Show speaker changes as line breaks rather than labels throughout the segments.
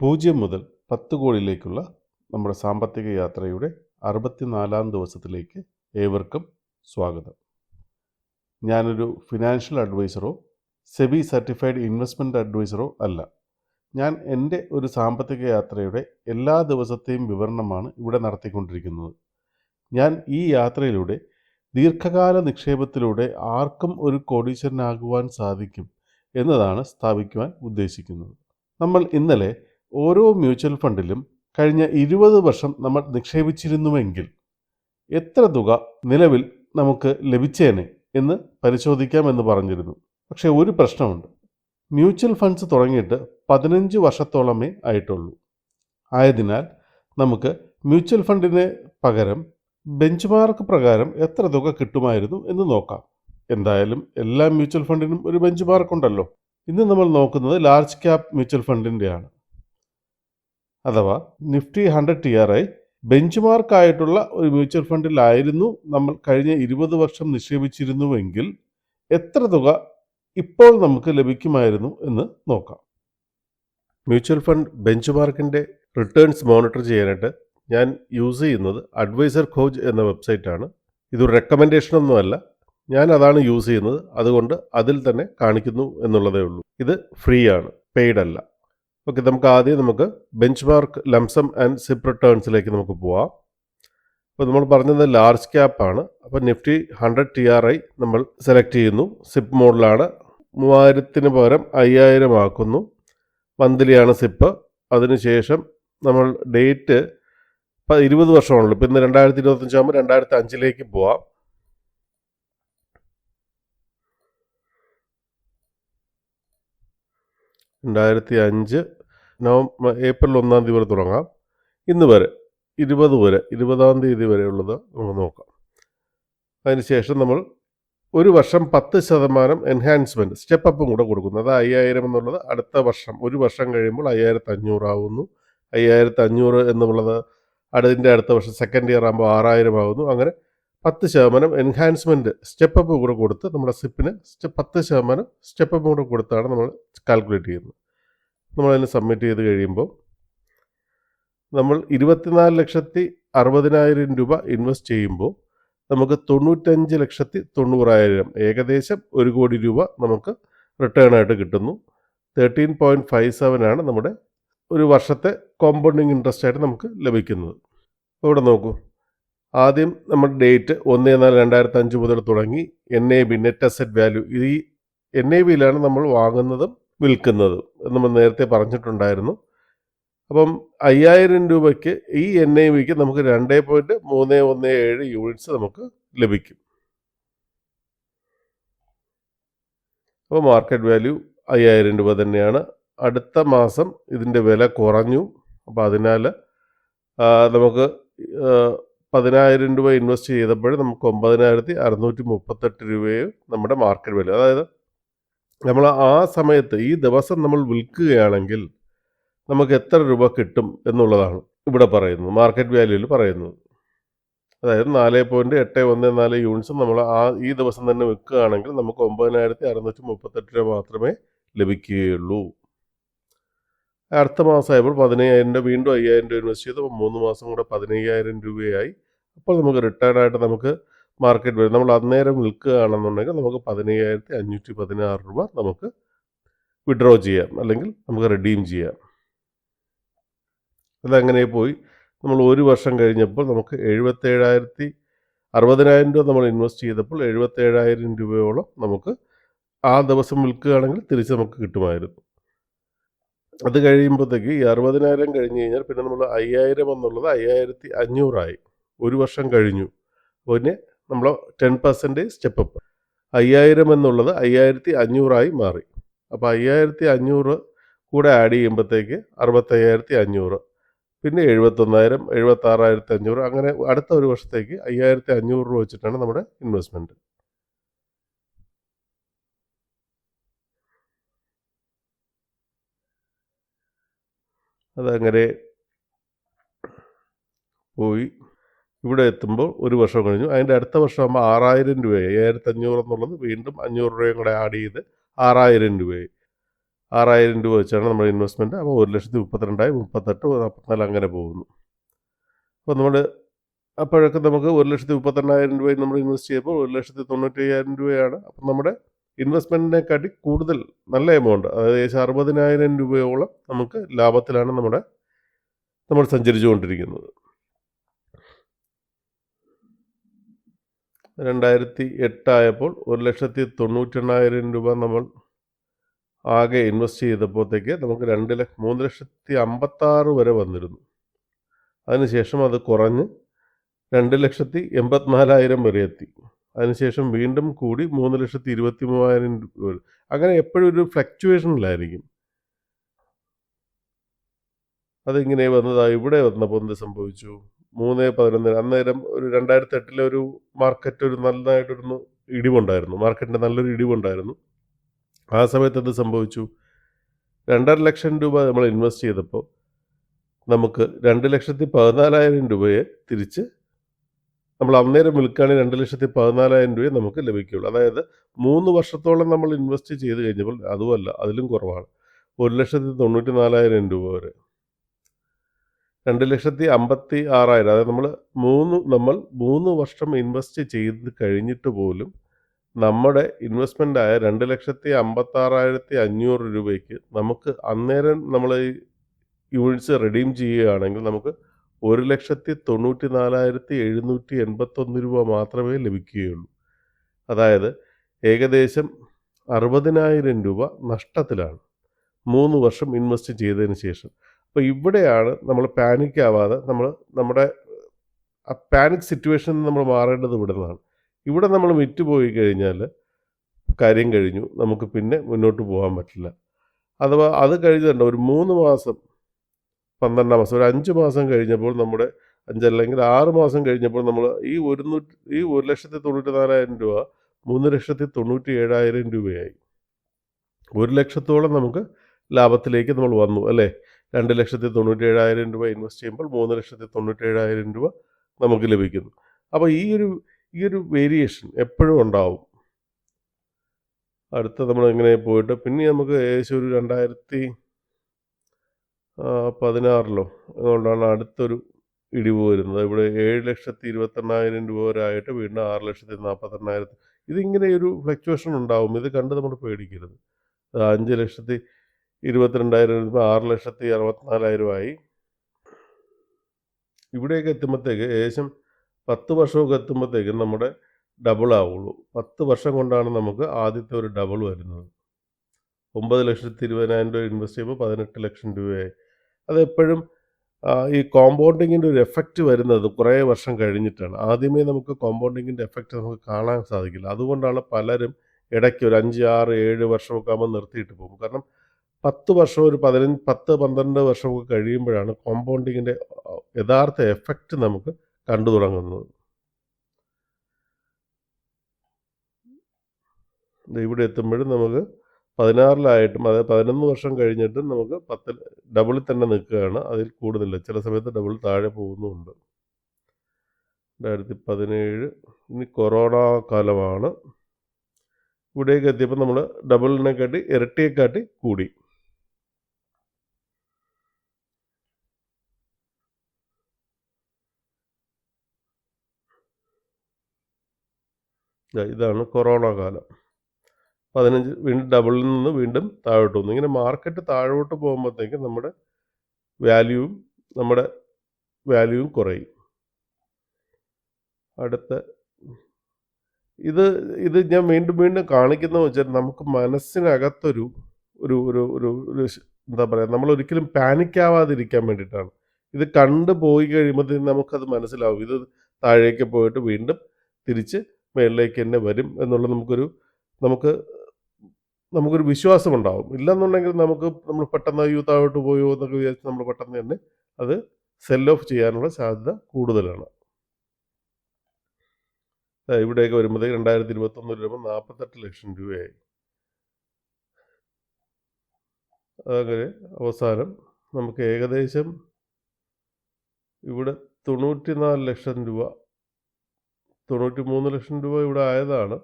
പൂജ്യം മുതൽ പത്ത് കോടിയിലേക്കുള്ള നമ്മുടെ സാമ്പത്തിക യാത്രയുടെ അറുപത്തിനാലാം ദിവസത്തിലേക്ക് ഏവർക്കും സ്വാഗതം. ഞാനൊരു ഫിനാൻഷ്യൽ അഡ്വൈസറോ സെബി സർട്ടിഫൈഡ് ഇൻവെസ്റ്റ്മെന്റ് അഡ്വൈസറോ അല്ല. ഞാൻ എന്റെ ഒരു സാമ്പത്തിക യാത്രയുടെ എല്ലാ ദിവസത്തെയും വിവരണമാണ് ഇവിടെ നടത്തിക്കൊണ്ടിരിക്കുന്നത്. ഞാൻ ഈ യാത്രയിലൂടെ ദീർഘകാല നിക്ഷേപത്തിലൂടെ ആർക്കും ഒരു കോടീശ്വരനാകുവാൻ സാധിക്കും എന്നതാണ് സ്ഥാപിക്കുവാൻ ഉദ്ദേശിക്കുന്നത്. നമ്മൾ ഇന്നലെ ഓരോ മ്യൂച്വൽ ഫണ്ടിലും കഴിഞ്ഞ ഇരുപത് വർഷം നമ്മൾ നിക്ഷേപിച്ചിരുന്നുവെങ്കിൽ എത്ര തുക നിലവിൽ നമുക്ക് ലഭിച്ചേനെ എന്ന് പരിശോധിക്കാമെന്ന് പറഞ്ഞിരുന്നു. പക്ഷേ ഒരു പ്രശ്നമുണ്ട്. മ്യൂച്വൽ ഫണ്ട്സ് തുടങ്ങിയിട്ട് പതിനഞ്ച് വർഷത്തോളമേ ആയിട്ടുള്ളൂ. ആയതിനാൽ നമുക്ക് മ്യൂച്വൽ ഫണ്ടിന് പകരം ബെഞ്ച് മാർക്ക് പ്രകാരം എത്ര തുക കിട്ടുമായിരുന്നു എന്ന് നോക്കാം. എന്തായാലും എല്ലാ മ്യൂച്വൽ ഫണ്ടിനും ഒരു ബെഞ്ച് മാർക്ക് ഉണ്ടല്ലോ ഇന്ന് നമ്മൾ നോക്കുന്നത് ലാർജ് ക്യാപ് മ്യൂച്വൽ ഫണ്ടിന്റെയാണ്. അഥവാ Nifty hundred T R I bench മാർക്കായിട്ടുള്ള ഒരു മ്യൂച്വൽ ഫണ്ടിലായിരുന്നു നമ്മൾ കഴിഞ്ഞ ഇരുപത് വർഷം നിക്ഷേപിച്ചിരുന്നുവെങ്കിൽ എത്ര തുക ഇപ്പോൾ നമുക്ക് ലഭിക്കുമായിരുന്നു എന്ന് നോക്കാം. മ്യൂച്വൽ ഫണ്ട് ബെഞ്ച് മാർക്കിന്റെ റിട്ടേൺസ് മോണിറ്റർ ചെയ്യാനായിട്ട് ഞാൻ യൂസ് ചെയ്യുന്നത് അഡ്വൈസർ കോച്ച് എന്ന വെബ്സൈറ്റാണ്. ഇതൊരു റെക്കമെൻഡേഷനൊന്നുമല്ല ഞാൻ അതാണ് യൂസ് ചെയ്യുന്നത്. അതുകൊണ്ട് അതിൽ തന്നെ കാണിക്കുന്നു എന്നുള്ളതേ ഉള്ളൂ. ഇത് ഫ്രീ ആണ്. പെയ്ഡ് അല്ല. ഓക്കെ നമുക്ക് ആദ്യം നമുക്ക് benchmark lump sum and SIP റിട്ടേൺസിലേക്ക് നമുക്ക് പോവാം. അപ്പോൾ നമ്മൾ പറഞ്ഞത് ലാർജ് ക്യാപ്പ് ആണ്. അപ്പോൾ Nifty hundred T R I നമ്മൾ സെലക്ട് ചെയ്യുന്നു. സിപ്പ് മോഡലാണ് മൂവായിരത്തിന് പകരം അയ്യായിരം ആക്കുന്നു. മന്ത്ലിയാണ് സിപ്പ് അതിനുശേഷം നമ്മൾ ഡേറ്റ് ഇപ്പം ഇരുപത് വർഷമാണല്ലോ. ഇപ്പം ഇന്ന് രണ്ടായിരത്തി ഇരുപത്തഞ്ചാകുമ്പോൾ രണ്ടായിരത്തി അഞ്ചിലേക്ക് പോവാം. രണ്ടായിരത്തി അഞ്ച് നവംബർ ഏപ്രിൽ ഒന്നാം തീയതി വരെ തുടങ്ങാം. ഇന്ന് വരെ ഇരുപത് വരെ ഇരുപതാം തീയതി വരെയുള്ളത് നമുക്ക് നോക്കാം. അതിനുശേഷം നമ്മൾ ഒരു വർഷം പത്ത് ശതമാനം എൻഹാൻസ്മെന്റ് സ്റ്റെപ്പ് അപ്പും കൂടെ കൊടുക്കുന്നു. അത് അയ്യായിരം എന്നുള്ളത് അടുത്ത വർഷം ഒരു വർഷം കഴിയുമ്പോൾ അയ്യായിരത്തി അഞ്ഞൂറാവുന്നു അയ്യായിരത്തി അഞ്ഞൂറ് എന്നുള്ളത് അതിന്റെ അടുത്ത വർഷം സെക്കൻഡ് ഇയർ ആകുമ്പോൾ ആറായിരം ആകുന്നു അങ്ങനെ പത്ത് ശതമാനം എൻഹാൻസ്മെന്റ് സ്റ്റെപ്പ് അപ്പ് കൂടെ കൊടുത്ത് നമ്മുടെ സിപ്പിന് പത്ത് ശതമാനം സ്റ്റെപ്പ് അപ്പ് കൂടെ കൊടുത്താണ് നമ്മൾ കാൽക്കുലേറ്റ് ചെയ്യുന്നത്. നമ്മളതിന് സബ്മിറ്റ് ചെയ്ത് കഴിയുമ്പോൾ നമ്മൾ ഇരുപത്തിനാല് ലക്ഷത്തി അറുപതിനായിരം രൂപ ഇൻവെസ്റ്റ് ചെയ്യുമ്പോൾ നമുക്ക് തൊണ്ണൂറ്റഞ്ച് ലക്ഷത്തി തൊണ്ണൂറായിരം ഏകദേശം ഒരു കോടി രൂപ നമുക്ക് റിട്ടേൺ ആയിട്ട് കിട്ടുന്നു. തേർട്ടീൻ പോയിന്റ് ഫൈവ് സെവൻ ആണ് നമ്മുടെ ഒരു വർഷത്തെ കോമ്പൗണ്ടിങ് ഇൻട്രസ്റ്റ് ആയിട്ട് നമുക്ക് ലഭിക്കുന്നത്. ഇവിടെ നോക്കൂ. ആദ്യം നമ്മുടെ ഡേറ്റ് ഒന്ന് നാല് രണ്ടായിരത്തി അഞ്ച് മുതൽ തുടങ്ങി N A V net asset value ഈ എൻ എ ബിയിലാണ് നമ്മൾ വാങ്ങുന്നതും വിൽക്കുന്നതും നമ്മൾ നേരത്തെ പറഞ്ഞിട്ടുണ്ടായിരുന്നു. അപ്പം അയ്യായിരം രൂപയ്ക്ക് ഈ എൻ ഐ വിക്ക് നമുക്ക് രണ്ട് പോയിന്റ് മൂന്ന് ഒന്ന് ഏഴ് യൂണിറ്റ്സ് നമുക്ക് ലഭിക്കും. അപ്പോൾ മാർക്കറ്റ് വാല്യൂ അയ്യായിരം രൂപ തന്നെയാണ്. അടുത്ത മാസം ഇതിന്റെ വില കുറഞ്ഞു. അപ്പോൾ അതിനാൽ നമുക്ക് പതിനായിരം രൂപ ഇൻവെസ്റ്റ് ചെയ്തപ്പോൾ നമുക്ക് ഒമ്പതിനായിരത്തി അറുന്നൂറ്റി മുപ്പത്തെട്ട് രൂപയെ നമ്മുടെ മാർക്കറ്റ് വാല്യൂ അതായത് നമ്മൾ ആ സമയത്ത് ഈ ദിവസം നമ്മൾ വിൽക്കുകയാണെങ്കിൽ നമുക്ക് എത്ര രൂപ കിട്ടും എന്നുള്ളതാണ് ഇവിടെ പറയുന്നത്. മാർക്കറ്റ് വാല്യൂവിൽ പറയുന്നത്. അതായത് നാല് പോയിന്റ് എട്ട് ഒന്ന് നാല് യൂണിറ്റ്സ് നമ്മൾ ആ ഈ ദിവസം തന്നെ വിൽക്കുകയാണെങ്കിൽ നമുക്ക് ഒമ്പതിനായിരത്തി അറുന്നൂറ്റി മുപ്പത്തെട്ട് രൂപ മാത്രമേ ലഭിക്കുകയുള്ളൂ. അടുത്ത മാസമായപ്പോൾ പതിനയ്യായിരം രൂപ വീണ്ടും അയ്യായിരം രൂപ ഇൻവെസ്റ്റ് ചെയ്ത്. മൂന്ന് മാസം കൂടെ പതിനയ്യായിരം രൂപയായി. അപ്പോൾ നമുക്ക് റിട്ടേൺ ആയിട്ട് നമുക്ക് മാർക്കറ്റ് വരും നമ്മൾ അന്നേരം വിൽക്കുകയാണെന്നുണ്ടെങ്കിൽ നമുക്ക് പതിനയ്യായിരത്തി അഞ്ഞൂറ്റി പതിനാറ് രൂപ നമുക്ക് വിഡ്രോ ചെയ്യാം. അല്ലെങ്കിൽ നമുക്ക് റിഡീം ചെയ്യാം. അതങ്ങനെ പോയി? നമ്മൾ ഒരു വർഷം കഴിഞ്ഞപ്പോൾ നമുക്ക് എഴുപത്തേഴായിരത്തി അറുപതിനായിരം രൂപ നമ്മൾ ഇൻവെസ്റ്റ് ചെയ്തപ്പോൾ എഴുപത്തേഴായിരം രൂപയോളം നമുക്ക് ആ ദിവസം വിൽക്കുകയാണെങ്കിൽ തിരിച്ച് നമുക്ക് കിട്ടുമായിരുന്നു. അത് കഴിയുമ്പോഴത്തേക്ക് ഈ അറുപതിനായിരം കഴിഞ്ഞ് കഴിഞ്ഞാൽ പിന്നെ നമ്മൾ അയ്യായിരം എന്നുള്ളത് അയ്യായിരത്തി അഞ്ഞൂറായി ഒരു വർഷം കഴിഞ്ഞു. പിന്നെ നമ്മൾ ടെൻ പെർസെന്റേജ് സ്റ്റെപ്പ് അയ്യായിരം എന്നുള്ളത് അയ്യായിരത്തി അഞ്ഞൂറായി മാറി. അപ്പോൾ അയ്യായിരത്തി അഞ്ഞൂറ് കൂടെ ആഡ് ചെയ്യുമ്പോഴത്തേക്ക് അറുപത്തയ്യായിരത്തി അഞ്ഞൂറ്. പിന്നെ എഴുപത്തൊന്നായിരം എഴുപത്താറായിരത്തി അഞ്ഞൂറ്. അങ്ങനെ അടുത്ത ഒരു വർഷത്തേക്ക് അയ്യായിരത്തി അഞ്ഞൂറ് രൂപ വെച്ചിട്ടാണ് നമ്മുടെ ഇൻവെസ്റ്റ്മെന്റ് അതങ്ങനെ പോയി. ഇവിടെ എത്തുമ്പോൾ ഒരു വർഷം കഴിഞ്ഞു. അതിന്റെ അടുത്ത വർഷം ആകുമ്പോൾ ആറായിരം രൂപയായി. അയ്യായിരത്തി അഞ്ഞൂറ് എന്നുള്ളത് വീണ്ടും അഞ്ഞൂറ് രൂപയും കൂടെ ആഡ് ചെയ്ത് ആറായിരം രൂപയായി. ആറായിരം രൂപ വെച്ചാണ് നമ്മുടെ ഇൻവെസ്റ്റ്മെന്റ് അപ്പോൾ ഒരു ലക്ഷത്തി മുപ്പത്തിരണ്ടായി മുപ്പത്തെട്ട് നാൽപ്പത്തിനാല് അങ്ങനെ പോകുന്നു. അപ്പോൾ നമ്മൾ അപ്പോഴൊക്കെ നമുക്ക് ഒരു ലക്ഷത്തി മുപ്പത്തിരണ്ടായിരം രൂപയിൽ നമ്മൾ ഇൻവെസ്റ്റ് ചെയ്യുമ്പോൾ ഒരു ലക്ഷത്തി തൊണ്ണൂറ്റി അയ്യായിരം രൂപയാണ്. അപ്പം നമ്മുടെ ഇൻവെസ്റ്റ്മെന്റിനെക്കാട്ടി കൂടുതൽ നല്ല എമൗണ്ട് അതായത് ഏകദേശം അറുപതിനായിരം രൂപയോളം നമുക്ക് ലാഭത്തിലാണ് നമ്മുടെ നമ്മൾ സഞ്ചരിച്ചുകൊണ്ടിരിക്കുന്നത്. രണ്ടായിരത്തി എട്ടായപ്പോൾ ഒരു ലക്ഷത്തി തൊണ്ണൂറ്റെണ്ണായിരം രൂപ നമ്മൾ ആകെ ഇൻവെസ്റ്റ് ചെയ്തപ്പോഴത്തേക്ക് നമുക്ക് രണ്ട് ലക്ഷ മൂന്ന് ലക്ഷത്തി അമ്പത്താറ് വരെ വന്നിരുന്നു. അതിനുശേഷം അത് കുറഞ്ഞ് രണ്ട് ലക്ഷത്തി എൺപത്തിനാലായിരം വരെ എത്തി. അതിനുശേഷം വീണ്ടും കൂടി മൂന്ന് ലക്ഷത്തി ഇരുപത്തി മൂവായിരം രൂപ. അങ്ങനെ എപ്പോഴും ഒരു ഫ്ലക്ച്വേഷനിലായിരിക്കും. അതിങ്ങനെ വന്നതാ ഇവിടെ വന്നപ്പോൾ എന്ത് സംഭവിച്ചു? മൂന്ന് പതിനൊന്ന് അന്നേരം ഒരു രണ്ടായിരത്തി എട്ടിലെ ഒരു മാർക്കറ്റ് ഒരു നല്ലതായിട്ടൊരു ഇടിവുണ്ടായിരുന്നു. മാർക്കറ്റിന്റെ നല്ലൊരു ഇടിവുണ്ടായിരുന്നു. ആ സമയത്ത് എന്ത് സംഭവിച്ചു? രണ്ടര ലക്ഷം രൂപ നമ്മൾ ഇൻവെസ്റ്റ് ചെയ്തപ്പോൾ നമുക്ക് രണ്ട് ലക്ഷത്തി പതിനാലായിരം രൂപയെ തിരിച്ച് നമ്മൾ അന്നേരം വിൽക്കുകയാണെങ്കിൽ രണ്ട് ലക്ഷത്തി പതിനാലായിരം രൂപയെ നമുക്ക് ലഭിക്കുകയുള്ളൂ. അതായത് മൂന്ന് വർഷത്തോളം നമ്മൾ ഇൻവെസ്റ്റ് ചെയ്ത് കഴിഞ്ഞപ്പോൾ അതുമല്ല അതിലും കുറവാണ്. ഒരു ലക്ഷത്തി തൊണ്ണൂറ്റി നാലായിരം രൂപ വരെ. രണ്ട് ലക്ഷത്തി അമ്പത്തി ആറായിരം അതായത് നമ്മൾ മൂന്ന് നമ്മൾ മൂന്ന് വർഷം ഇൻവെസ്റ്റ് ചെയ്ത് കഴിഞ്ഞിട്ട് പോലും നമ്മുടെ ഇൻവെസ്റ്റ്മെന്റ് ആയ രണ്ട് ലക്ഷത്തി അമ്പത്താറായിരത്തി അഞ്ഞൂറ് രൂപയ്ക്ക് നമുക്ക് അന്നേരം നമ്മൾ ഈ യൂണിറ്റ്സ് റെഡീം ചെയ്യുകയാണെങ്കിൽ നമുക്ക് ഒരു ലക്ഷത്തി തൊണ്ണൂറ്റി നാലായിരത്തി എഴുന്നൂറ്റി എൺപത്തൊന്ന് രൂപ മാത്രമേ ലഭിക്കുകയുള്ളൂ. അതായത് ഏകദേശം അറുപതിനായിരം രൂപ നഷ്ടത്തിലാണ് മൂന്ന് വർഷം ഇൻവെസ്റ്റ് ചെയ്തതിന് ശേഷം. അപ്പോൾ ഇവിടെയാണ് നമ്മൾ പാനിക് ആവാതെ നമ്മൾ നമ്മുടെ ആ പാനിക് സിറ്റുവേഷനിൽ നമ്മൾ മാറേണ്ടത് ഇവിടെ നിന്നാണ് ഇവിടെ നമ്മൾ വിറ്റുപോയി കഴിഞ്ഞാൽ കാര്യം കഴിഞ്ഞു. നമുക്ക് പിന്നെ മുന്നോട്ട് പോകാൻ പറ്റില്ല. അഥവാ അത് കഴിഞ്ഞിട്ടുണ്ട് ഒരു മൂന്ന് മാസം പന്ത്രണ്ടാം മാസം ഒരു അഞ്ച് മാസം കഴിഞ്ഞപ്പോൾ നമ്മുടെ അഞ്ചല്ലെങ്കിൽ ആറ് മാസം കഴിഞ്ഞപ്പോൾ നമ്മൾ ഈ ഒരു നൂറ്റി ഈ ഒരു ലക്ഷത്തി തൊണ്ണൂറ്റി നാലായിരം രൂപ മൂന്ന് ലക്ഷത്തി തൊണ്ണൂറ്റി ഏഴായിരം രൂപയായി. ഒരു ലക്ഷത്തോളം നമുക്ക് ലാഭത്തിലേക്ക് നമ്മൾ വന്നു അല്ലേ? രണ്ട് ലക്ഷത്തി തൊണ്ണൂറ്റി ഏഴായിരം രൂപ ഇൻവെസ്റ്റ് ചെയ്യുമ്പോൾ മൂന്ന് ലക്ഷത്തി തൊണ്ണൂറ്റി ഏഴായിരം രൂപ നമുക്ക് ലഭിക്കുന്നു. അപ്പോൾ ഈ ഒരു ഈ ഒരു വേരിയേഷൻ എപ്പോഴും ഉണ്ടാവും. അടുത്ത നമ്മൾ എങ്ങനെ പോയിട്ട് പിന്നെ നമുക്ക് ഏകദേശം ഒരു രണ്ടായിരത്തി പതിനാറിലോ അതുകൊണ്ടാണ് അടുത്തൊരു ഇടിവ് വരുന്നത്. ഇവിടെ ഏഴ് ലക്ഷത്തി ഇരുപത്തെണ്ണായിരം രൂപ വരെ ആയിട്ട് വീണ്ടും ആറ് ലക്ഷത്തി നാൽപ്പത്തെണ്ണായിരത്തി ഇതിങ്ങനെ ഒരു ഫ്ലക്ച്വേഷൻ ഉണ്ടാവും. ഇത് കണ്ട് നമ്മൾ പേടിക്കരുത്. അഞ്ച് ലക്ഷത്തി ഇരുപത്തിരണ്ടായിരം രൂപ ആറ് ലക്ഷത്തി അറുപത്തിനാലായിരമായി ഇവിടെയൊക്കെ എത്തുമ്പോഴത്തേക്ക് ഏകദേശം പത്ത് വർഷമൊക്കെ എത്തുമ്പോഴത്തേക്കും നമ്മുടെ ഡബിൾ ആവുള്ളൂ. പത്ത് വർഷം കൊണ്ടാണ് നമുക്ക് ആദ്യത്തെ ഒരു ഡബിൾ വരുന്നത്. ഒമ്പത് ലക്ഷത്തി ഇരുപതിനായിരം രൂപ ഇൻവെസ്റ്റ് ചെയ്യുമ്പോൾ പതിനെട്ട് ലക്ഷം രൂപയായി. അതെപ്പോഴും ഈ കോമ്പൗണ്ടിങ്ങിന്റെ ഒരു എഫക്റ്റ് വരുന്നത് കുറേ വർഷം കഴിഞ്ഞിട്ടാണ്. ആദ്യമേ നമുക്ക് കോമ്പൗണ്ടിങ്ങിന്റെ എഫക്റ്റ് നമുക്ക് കാണാൻ സാധിക്കില്ല. അതുകൊണ്ടാണ് പലരും ഇടയ്ക്ക് ഒരു അഞ്ച് ആറ് ഏഴ് വർഷമൊക്കെ ആകുമ്പോൾ നിർത്തിയിട്ട് പോകും. കാരണം പത്ത് വർഷം ഒരു പതിനഞ്ച് പത്ത് പന്ത്രണ്ട് വർഷമൊക്കെ കഴിയുമ്പോഴാണ് കോമ്പൗണ്ടിങ്ങിന്റെ യഥാർത്ഥ എഫക്റ്റ് നമുക്ക് കണ്ടു തുടങ്ങുന്നത്. ഇവിടെ എത്തുമ്പോഴും നമുക്ക് പതിനാറിലായിട്ടും അതായത് പതിനൊന്ന് വർഷം കഴിഞ്ഞിട്ടും നമുക്ക് പത്തിൽ ഡബിളിൽ തന്നെ നിൽക്കുകയാണ്. അതിൽ കൂടുന്നില്ല ചില സമയത്ത് ഡബിൾ താഴെ പോകുന്നുമുണ്ട്. രണ്ടായിരത്തി പതിനേഴ് ഇനി കൊറോണ കാലമാണ്. ഇവിടേക്ക് എത്തിയപ്പോൾ നമ്മൾ ഡബിളിനെ കാട്ടി ഇരട്ടിയെ കാട്ടി കൂടി. ഇതാണ് കൊറോണ കാലം. പതിനഞ്ച് വീണ്ടും ഡബിളിൽ നിന്ന് വീണ്ടും താഴോട്ട് വന്നു. ഇങ്ങനെ മാർക്കറ്റ് താഴോട്ട് പോകുമ്പോഴത്തേക്കും നമ്മുടെ വാല്യൂവും നമ്മുടെ വാല്യൂവും കുറയും. അടുത്ത ഇത് ഇത് ഞാൻ വീണ്ടും വീണ്ടും കാണിക്കുന്ന വെച്ചാൽ നമുക്ക് മനസ്സിനകത്തൊരു ഒരു ഒരു ഒരു ഒരു എന്താ പറയുക നമ്മൾ ഒരിക്കലും പാനിക്കാവാതിരിക്കാൻ വേണ്ടിയിട്ടാണ്. ഇത് കണ്ടു പോയി കഴിയുമ്പോഴത്തേക്കും നമുക്കത് മനസ്സിലാവും. ഇത് താഴേക്ക് പോയിട്ട് വീണ്ടും തിരിച്ച് മേളിലേക്ക് തന്നെ വരും എന്നുള്ള നമുക്കൊരു നമുക്ക് നമുക്കൊരു വിശ്വാസമുണ്ടാവും. ഇല്ലെന്നുണ്ടെങ്കിൽ നമുക്ക് നമ്മൾ പെട്ടെന്ന് അയ്യോ പോയോ എന്നൊക്കെ വിചാരിച്ച് നമ്മൾ പെട്ടെന്ന് തന്നെ അത് സെൽ ഓഫ് ചെയ്യാനുള്ള സാധ്യത കൂടുതലാണ്. ഇവിടെയൊക്കെ വരുമ്പോഴത്തേക്ക് രണ്ടായിരത്തി ഇരുപത്തൊന്ന് വരുമ്പോൾ നാൽപ്പത്തെട്ട് ലക്ഷം രൂപയായി. അങ്ങനെ അവസാനം നമുക്ക് ഏകദേശം ഇവിടെ തൊണ്ണൂറ്റി നാല് ലക്ഷം രൂപ തൊണ്ണൂറ്റി മൂന്ന് ലക്ഷം രൂപ ഇവിടെ ആയതാണ്.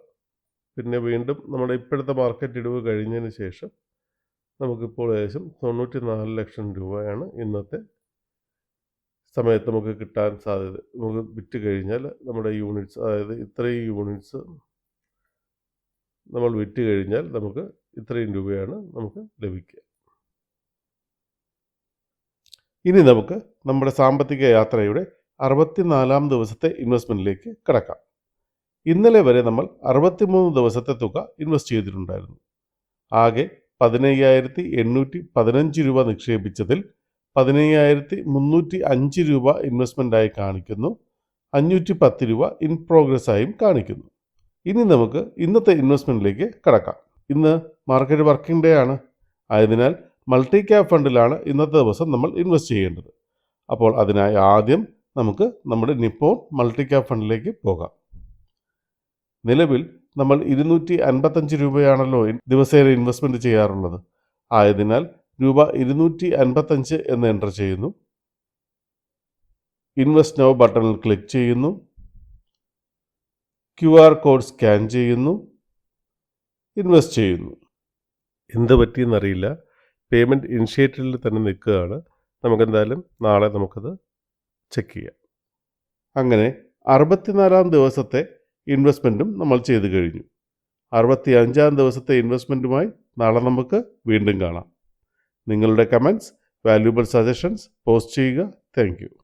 പിന്നെ വീണ്ടും നമ്മുടെ ഇപ്പോഴത്തെ മാർക്കറ്റ് ഇടിവ് കഴിഞ്ഞതിന് ശേഷം നമുക്കിപ്പോൾ ഏകദേശം തൊണ്ണൂറ്റി നാല് ലക്ഷം രൂപയാണ് ഇന്നത്തെ സമയത്ത് നമുക്ക് കിട്ടാൻ സാധ്യത. നമുക്ക് വിറ്റ് കഴിഞ്ഞാൽ നമ്മുടെ യൂണിറ്റ്സ് അതായത് ഇത്രയും യൂണിറ്റ്സ് നമ്മൾ വിറ്റ് കഴിഞ്ഞാൽ നമുക്ക് ഇത്രയും രൂപയാണ് നമുക്ക് ലഭിക്കുക. ഇനി നമുക്ക് നമ്മുടെ സാമ്പത്തിക യാത്രയുടെ അറുപത്തിനാലാം ദിവസത്തെ ഇൻവെസ്റ്റ്മെന്റിലേക്ക് കിടക്കാം. ഇന്നലെ വരെ നമ്മൾ അറുപത്തിമൂന്ന് ദിവസത്തെ തുക ഇൻവെസ്റ്റ് ചെയ്തിട്ടുണ്ടായിരുന്നു. ആകെ പതിനയ്യായിരത്തി എണ്ണൂറ്റി പതിനഞ്ച് രൂപ നിക്ഷേപിച്ചതിൽ പതിനയ്യായിരത്തി മുന്നൂറ്റി അഞ്ച് രൂപ ഇൻവെസ്റ്റ്മെന്റായി കാണിക്കുന്നു. അഞ്ഞൂറ്റി പത്ത് രൂപ ഇൻ പ്രോഗ്രസ് ആയും കാണിക്കുന്നു. ഇനി നമുക്ക് ഇന്നത്തെ ഇൻവെസ്റ്റ്മെന്റിലേക്ക് കടക്കാം. ഇന്ന് മാർക്കറ്റ് വർക്കിംഗ് ഡേ ആണ്. ആയതിനാൽ മൾട്ടി ക്യാപ് ഫണ്ടിലാണ് ഇന്നത്തെ ദിവസം നമ്മൾ ഇൻവെസ്റ്റ് ചെയ്യേണ്ടത്. അപ്പോൾ അതിനായി ആദ്യം നമുക്ക് നമ്മുടെ നിപ്പോൺ മൾട്ടി ക്യാപ് ഫണ്ടിലേക്ക് പോകാം. നിലവിൽ നമ്മൾ ഇരുന്നൂറ്റി അൻപത്തഞ്ച് രൂപയാണല്ലോ ദിവസേന ഇൻവെസ്റ്റ്മെന്റ് ചെയ്യാറുള്ളത്. ആയതിനാൽ രൂപ ഇരുന്നൂറ്റി അൻപത്തഞ്ച് എന്ന് എന്റർ ചെയ്യുന്നു. ഇൻവെസ്റ്റ് നൗ ബട്ടണിൽ ക്ലിക്ക് ചെയ്യുന്നു. ക്യു ആർ കോഡ് സ്കാൻ ചെയ്യുന്നു. ഇൻവെസ്റ്റ് ചെയ്യുന്നു. എന്ത് പറ്റിയെന്നറിയില്ല. പേയ്മെന്റ് ഇനിഷ്യേറ്റീവിൽ തന്നെ നിൽക്കുകയാണ്. നമുക്കെന്തായാലും നാളെ നമുക്കത് ചെക്ക് ചെയ്യാം അങ്ങനെ അറുപത്തിനാലാം ദിവസത്തെ ഇൻവെസ്റ്റ്മെന്റും നമ്മൾ ചെയ്തു കഴിഞ്ഞു. അറുപത്തി അഞ്ചാം ദിവസത്തെ ഇൻവെസ്റ്റ്മെന്റുമായി നാളെ നമുക്ക് വീണ്ടും കാണാം. നിങ്ങളുടെ കമന്റ്സ് വാല്യൂബിൾ സജഷൻസ് പോസ്റ്റ് ചെയ്യുക. താങ്ക്